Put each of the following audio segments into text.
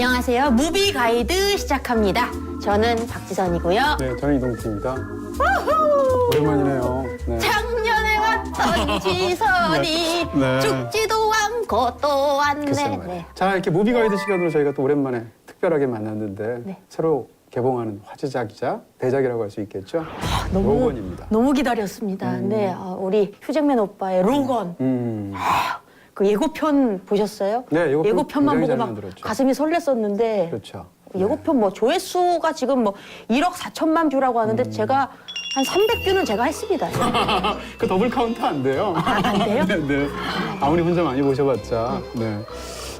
안녕하세요. 무비 가이드 시작합니다. 저는 박지선이고요. 네, 저는 이동욱입니다. 오랜만이네요. 네. 작년에 왔던 지선이 네. 죽지도 않고 또 왔네. 글쎄 말이에요. 네. 자, 이렇게 무비 가이드 시간으로 저희가 또 오랜만에 특별하게 만났는데 네. 새로 개봉하는 화제작이자 대작이라고 할 수 있겠죠. 너무 로건입니다. 너무 기다렸습니다. 네, 아, 우리 휴잭맨 오빠의 로건 음. 그 예고편 보셨어요? 네, 예고편 만 굉장히 보고 잘 막 만들었죠. 가슴이 설렜었는데 그렇죠. 예고편 뭐 조회수가 지금 뭐 1억 4천만 뷰라고 하는데 음. 제가 한 300뷰는 제가 했습니다. 그 더블 카운트 안 돼요. 아, 안 돼요? 네, 네. 아무리 혼자 많이 보셔봤자. 네.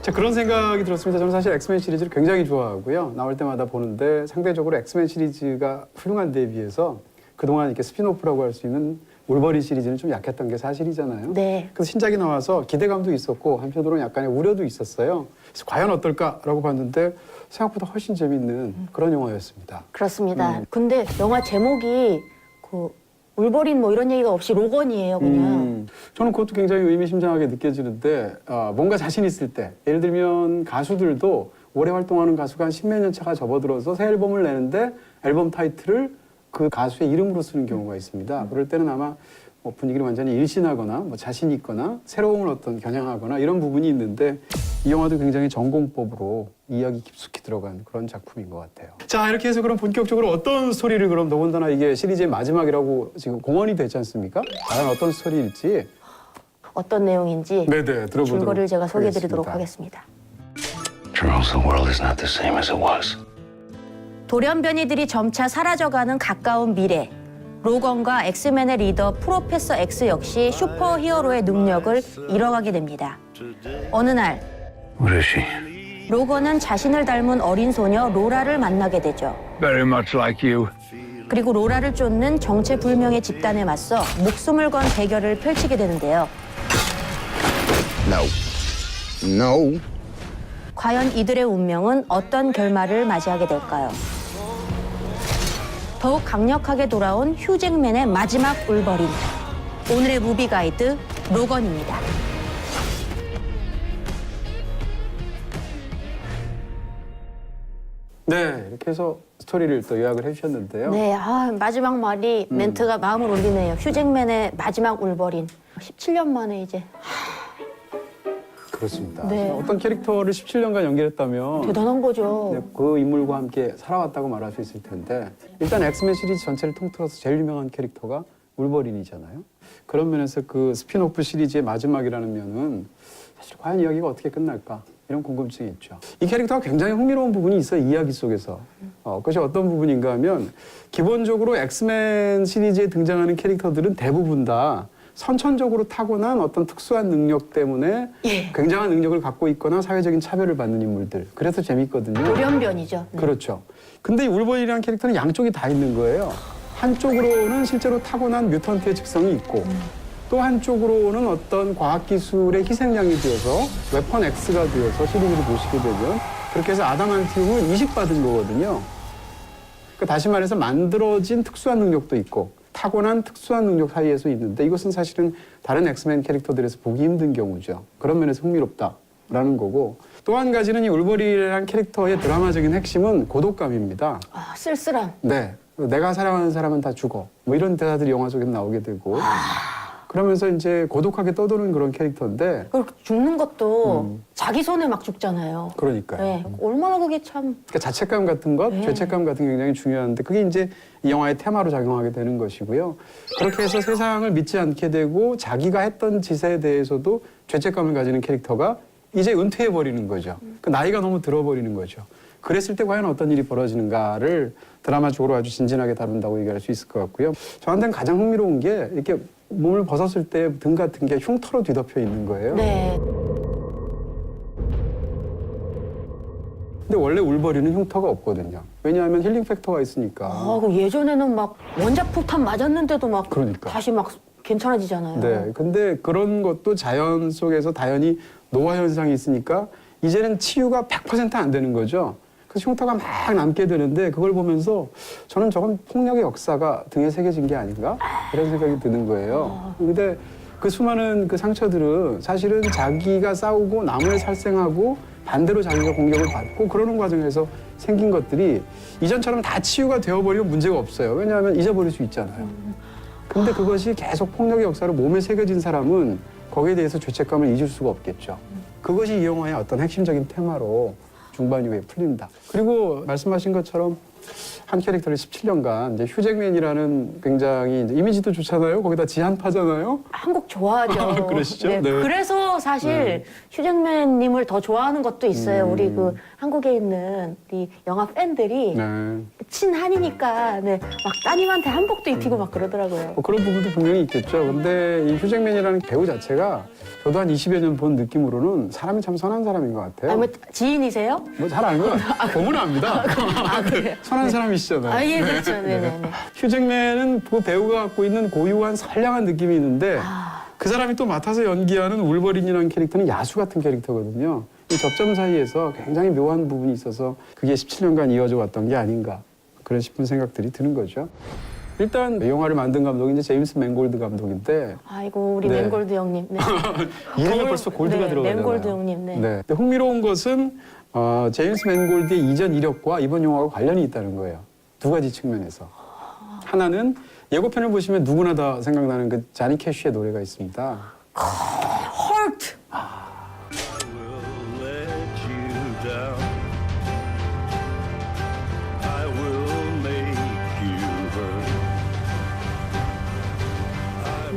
자, 그런 생각이 들었습니다. 저는 사실 엑스맨 시리즈를 굉장히 좋아하고요. 나올 때마다 보는데 상대적으로 엑스맨 시리즈가 훌륭한 데에 비해서 그동안 이렇게 스피노프라고 할 수 있는 울버린 시리즈는 좀 약했던 게 사실이잖아요. 네. 그래서 신작이 나와서 기대감도 있었고 한편으로는 약간의 우려도 있었어요. 그래서 과연 어떨까라고 봤는데 생각보다 훨씬 재밌는 그런 영화였습니다. 그렇습니다. 음. 근데 영화 제목이 그 울버린 뭐 이런 얘기가 없이 로건이에요, 그냥. 음, 저는 그것도 굉장히 의미심장하게 느껴지는데 아, 뭔가 자신 있을 때 예를 들면 가수들도 오래 활동하는 가수가 한 십몇 년 차가 접어들어서 새 앨범을 내는데 앨범 타이틀을 그 가수의 이름으로 쓰는 경우가 있습니다. 그럴 때는 아마 뭐 분위기를 완전히 일신하거나 뭐 자신 있거나 새로움을 어떤 겨냥하거나 이런 부분이 있는데 이 영화도 굉장히 전공법으로 이야기 깊숙이 들어간 그런 작품인 것 같아요. 자 이렇게 해서 그럼 본격적으로 어떤 스토리를 그럼 더군다나 이게 시리즈의 마지막이라고 지금 공언이 되지 않습니까? 과연 어떤 스토리일지 어떤 내용인지 네네 들어보도록 줄거리를 제가 소개해드리도록 하겠습니다. Charles, the world is not the same as it was. 돌연변이들이 점차 사라져가는 가까운 미래. 로건과 엑스맨의 리더 프로페서 X 역시 슈퍼히어로의 능력을 잃어가게 됩니다. 어느 날 she? 로건은 자신을 닮은 어린 소녀 로라를 만나게 되죠. Very much like you. 그리고 로라를 쫓는 정체불명의 집단에 맞서 목숨을 건 대결을 펼치게 되는데요. No. No. 과연 이들의 운명은 어떤 결말을 맞이하게 될까요? 더욱 강력하게 돌아온 휴잭맨의 마지막 울버린. 오늘의 무비 가이드 로건입니다. 네 이렇게 해서 스토리를 또 요약을 해주셨는데요. 네, 아, 마지막 말이 멘트가 마음을 울리네요. 휴잭맨의 마지막 울버린. 17년 만에 이제 그렇습니다. 네. 어떤 캐릭터를 17년간 연기했다면 대단한 거죠. 네, 그 인물과 함께 살아왔다고 말할 수 있을 텐데 일단 엑스맨 시리즈 전체를 통틀어서 제일 유명한 캐릭터가 울버린이잖아요. 그런 면에서 그 스피노프 시리즈의 마지막이라는 면은 사실 과연 이야기가 어떻게 끝날까 이런 궁금증이 있죠. 이 캐릭터가 굉장히 흥미로운 부분이 있어요 이야기 속에서. 어, 그것이 어떤 부분인가 하면 기본적으로 엑스맨 시리즈에 등장하는 캐릭터들은 대부분 다 선천적으로 타고난 어떤 특수한 능력 때문에 예. 굉장한 능력을 갖고 있거나 사회적인 차별을 받는 인물들. 그래서 재밌거든요. 돌연변이죠. 네. 그렇죠. 근데 이 울버린이라는 캐릭터는 양쪽이 다 있는 거예요. 한쪽으로는 실제로 타고난 뮤턴트의 직성이 있고 또 한쪽으로는 어떤 과학기술의 희생양이 되어서 웨펀 X가 되어서 시리즈를 보시게 되면 그렇게 해서 아담한티움을 이식받은 거거든요. 그 다시 말해서 만들어진 특수한 능력도 있고 타고난 특수한 능력 사이에서 있는데 이것은 사실은 다른 엑스맨 캐릭터들에서 보기 힘든 경우죠. 그런 면에서 흥미롭다라는 거고 또 한 가지는 이 울버린이라는 캐릭터의 드라마적인 핵심은 고독감입니다. 아, 쓸쓸함. 네. 내가 사랑하는 사람은 다 죽어. 뭐 이런 대사들이 영화 속에 나오게 되고. 그러면서 이제 고독하게 떠도는 그런 캐릭터인데. 그리고 죽는 것도 음. 자기 손에 막 죽잖아요. 그러니까요. 네, 얼마나 그게 참 그러니까 자책감 같은 것, 네. 죄책감 같은 게 굉장히 중요한데 그게 이제 이 영화의 테마로 작용하게 되는 것이고요. 그렇게 해서 세상을 믿지 않게 되고 자기가 했던 짓에 대해서도 죄책감을 가지는 캐릭터가 이제 은퇴해 버리는 거죠. 그 나이가 너무 들어 버리는 거죠. 그랬을 때 과연 어떤 일이 벌어지는가를 드라마적으로 아주 진진하게 다룬다고 얘기할 수 있을 것 같고요. 저한테는 가장 흥미로운 게 이렇게 몸을 벗었을 때 등 같은 게 흉터로 뒤덮여 있는 거예요. 네. 근데 원래 울버리는 흉터가 없거든요. 왜냐하면 힐링 팩터가 있으니까. 아, 그 예전에는 막 원자 폭탄 맞았는데도 막 그러니까. 다시 막 괜찮아지잖아요. 네. 근데 그런 것도 자연 속에서 다연히 노화 현상이 있으니까 이제는 치유가 100%안 되는 거죠. 그래서 흉터가 막 남게 되는데 그걸 보면서 저는 저건 폭력의 역사가 등에 새겨진 게 아닌가? 이런 생각이 드는 거예요. 근데 그 수많은 그 상처들은 사실은 자기가 싸우고 남을 살생하고 반대로 자기가 공격을 받고 그러는 과정에서 생긴 것들이 이전처럼 다 치유가 되어버리면 문제가 없어요. 왜냐하면 잊어버릴 수 있잖아요. 근데 그것이 계속 폭력의 역사로 몸에 새겨진 사람은 거기에 대해서 죄책감을 잊을 수가 없겠죠. 그것이 이 영화의 어떤 핵심적인 테마로 중반 이후에 풀린다. 그리고 말씀하신 것처럼 한 캐릭터를 17년간 이제 휴잭맨이라는 굉장히 이제 이미지도 좋잖아요. 거기다 지한파잖아요. 한국 좋아하죠. 아, 그러시죠? 네, 네. 그래서 사실 네. 휴잭맨님을 더 좋아하는 것도 있어요. 음. 우리 그 한국에 있는 이 영화 팬들이 네. 친한이니까 네, 막 따님한테 한복도 입히고 막 그러더라고요. 뭐 그런 부분도 분명히 있겠죠. 근데 이 휴잭맨이라는 배우 자체가 저도 한 20여 년 본 느낌으로는 사람이 참 선한 사람인 것 같아요. 아니 뭐 지인이세요? 뭐잘 같아요. 보면 압니다. 선한 사람이시잖아요. 아 예 그렇죠. 네네네. 휴잭맨은 그 배우가 갖고 있는 고유한 선량한 느낌이 있는데 아. 그 사람이 또 맡아서 연기하는 울버린이라는 캐릭터는 야수 같은 캐릭터거든요. 이 접점 사이에서 굉장히 묘한 부분이 있어서 그게 17년간 이어져 왔던 게 아닌가 그런 싶은 생각들이 드는 거죠. 일단 영화를 만든 감독이 이제 제임스 맨골드 감독인데 아이고 우리 네. 맨골드 형님. 네. 이름에 골- 벌써 골드가 네, 들어가잖아요. 맨골드 형님. 네. 근데 흥미로운 것은 어, 제임스 맨골드의 이전 이력과 이번 영화가 관련이 있다는 거예요. 두 가지 측면에서. 하나는 예고편을 보시면 누구나 다 생각나는 그 자니 캐쉬의 노래가 있습니다.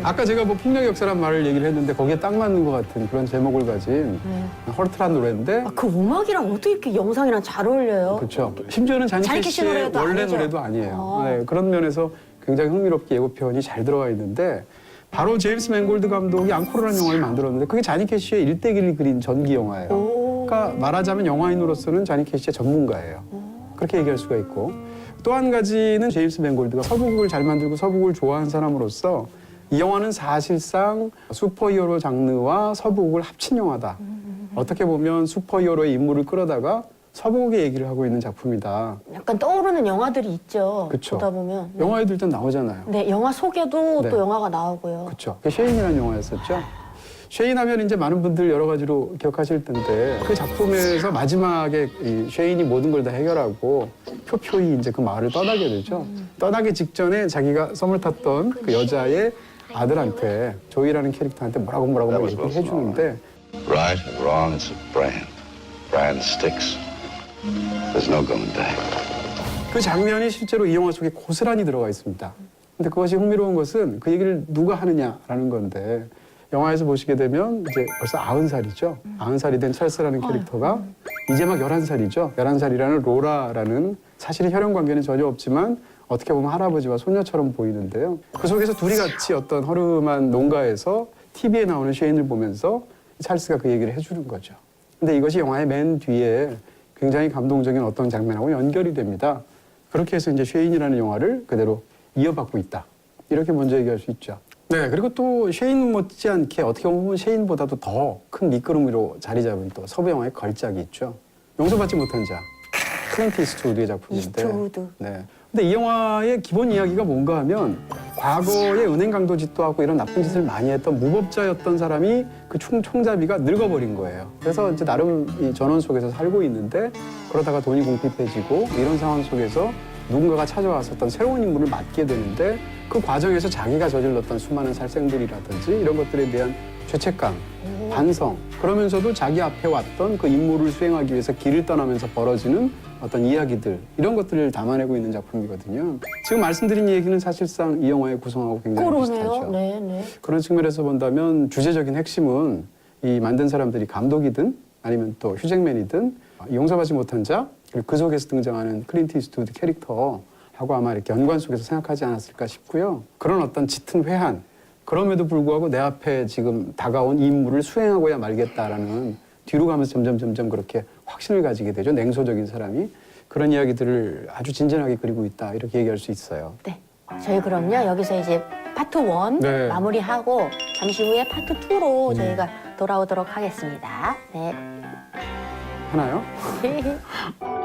아까 제가 뭐 폭력 역사란 말을 얘기를 했는데 거기에 딱 맞는 것 같은 그런 제목을 가진 헐트란 노래인데 네. 아, 그 음악이랑 어떻게 이렇게 영상이랑 잘 어울려요? 그렇죠. 심지어는 캐시의 캐시 노래도 원래 아니죠? 노래도 아니에요. 아. 네, 그런 면에서 굉장히 흥미롭게 예고편이 잘 들어가 있는데 바로 제임스 맨골드 감독이 앙코르라는 영화를 만들었는데 그게 자니 캐시의 일대기를 그린 전기 영화예요. 오. 그러니까 말하자면 영화인으로서는 자니 캐시의 전문가예요. 그렇게 얘기할 수가 있고 또 한 가지는 제임스 맨골드가 서부극을 잘 만들고 서부극을 좋아하는 사람으로서 이 영화는 사실상 슈퍼히어로 장르와 서부극을 합친 영화다. 어떻게 보면 슈퍼히어로의 인물을 끌어다가 서부극의 얘기를 하고 있는 작품이다. 약간 떠오르는 영화들이 있죠. 그쵸. 보다 보면. 네. 영화에도 일단 나오잖아요. 네, 영화 속에도 네. 또 영화가 나오고요. 그렇죠. 쉐인이라는 영화였었죠. 쉐인 하면 이제 많은 분들 여러 가지로 기억하실 텐데 그 작품에서 마지막에 이 쉐인이 모든 걸 다 해결하고 표표히 이제 그 마을을 떠나게 되죠. 떠나기 직전에 자기가 썸을 탔던 그 여자의 아들한테 조이라는 캐릭터한테 뭐라고 뭐라고 막 얘기를 해주는데 Right and wrong, it's a brand. Brand sticks. There's no going back. 그 장면이 실제로 이 영화 속에 고스란히 들어가 있습니다. 근데 그것이 흥미로운 것은 그 얘기를 누가 하느냐라는 건데 영화에서 보시게 되면 이제 벌써 아흔 살이죠. 아흔 살이 된 찰스라는 캐릭터가 이제 막 열한 살이죠. 열한 살이라는 로라라는 사실은 혈연 관계는 전혀 없지만 어떻게 보면 할아버지와 손녀처럼 보이는데요. 그 속에서 둘이 같이 어떤 허름한 농가에서 TV에 나오는 쉐인을 보면서 찰스가 그 얘기를 해주는 거죠. 근데 이것이 영화의 맨 뒤에 굉장히 감동적인 어떤 장면하고 연결이 됩니다. 그렇게 해서 이제 쉐인이라는 영화를 그대로 이어받고 있다. 이렇게 먼저 얘기할 수 있죠. 네, 그리고 또 쉐인 못지않게 어떻게 보면 쉐인보다도 더 큰 미끄러미로 자리 잡은 또 서부 영화의 걸작이 있죠. 용서받지 못한 자. 클린트 이스트우드의 작품인데. 이스트우드. 네. 근데 이 영화의 기본 이야기가 뭔가 하면 과거에 은행 강도 짓도 하고 이런 나쁜 짓을 많이 했던 무법자였던 사람이 그 총, 총잡이가 늙어버린 거예요. 그래서 이제 나름 이 전원 속에서 살고 있는데 그러다가 돈이 궁핍해지고 이런 상황 속에서 누군가가 찾아와서 어떤 새로운 인물을 맡게 되는데 그 과정에서 자기가 저질렀던 수많은 살생들이라든지 이런 것들에 대한 죄책감, 반성 그러면서도 자기 앞에 왔던 그 임무를 수행하기 위해서 길을 떠나면서 벌어지는 어떤 이야기들 이런 것들을 담아내고 있는 작품이거든요. 지금 말씀드린 얘기는 사실상 이 영화의 구성하고 굉장히 그러네요. 비슷하죠. 네, 네. 그런 측면에서 본다면 주제적인 핵심은 이 만든 사람들이 감독이든 아니면 또 휴잭맨이든 용서받지 못한 자 그 속에서 등장하는 클린트 이스트우드 캐릭터하고 아마 이렇게 연관 속에서 생각하지 않았을까 싶고요. 그런 어떤 짙은 회한 그럼에도 불구하고 내 앞에 지금 다가온 이 임무를 수행하고야 말겠다라는 뒤로 가면서 점점 점점 그렇게 확신을 가지게 되죠. 냉소적인 사람이 그런 이야기들을 아주 진전하게 그리고 있다 이렇게 얘기할 수 있어요. 네. 저희 그럼요 여기서 이제 파트 1 네. 마무리하고 잠시 후에 파트 2로 저희가 돌아오도록 하겠습니다. 네. 하나요?